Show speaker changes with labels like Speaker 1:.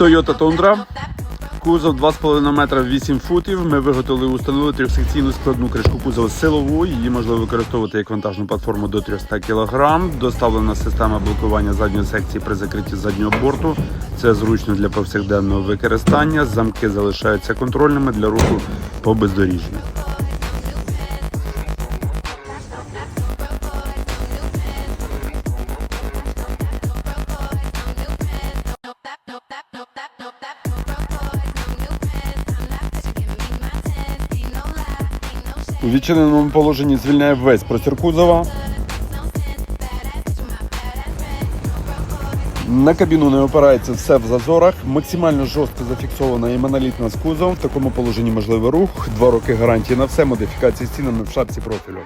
Speaker 1: Toyota Tundra. Кузов 2,5 метра 8 футів. Ми виготовили установили трьохсекційну складну кришку кузова силову. Її можливо використовувати як вантажну платформу до 300 кг. Доставлена система блокування задньої секції при закритті заднього борту. Це зручно для повсякденного використання. Замки залишаються контрольними для руху по бездоріжжю. У відчиненому положенні звільняє весь простір кузова. На кабіну не опирається все в зазорах. Максимально жорстко зафіксована і монолітна з кузовом. В такому положенні можливий рух. Два роки гарантії на все. Модифікації цінами в шапці профілю.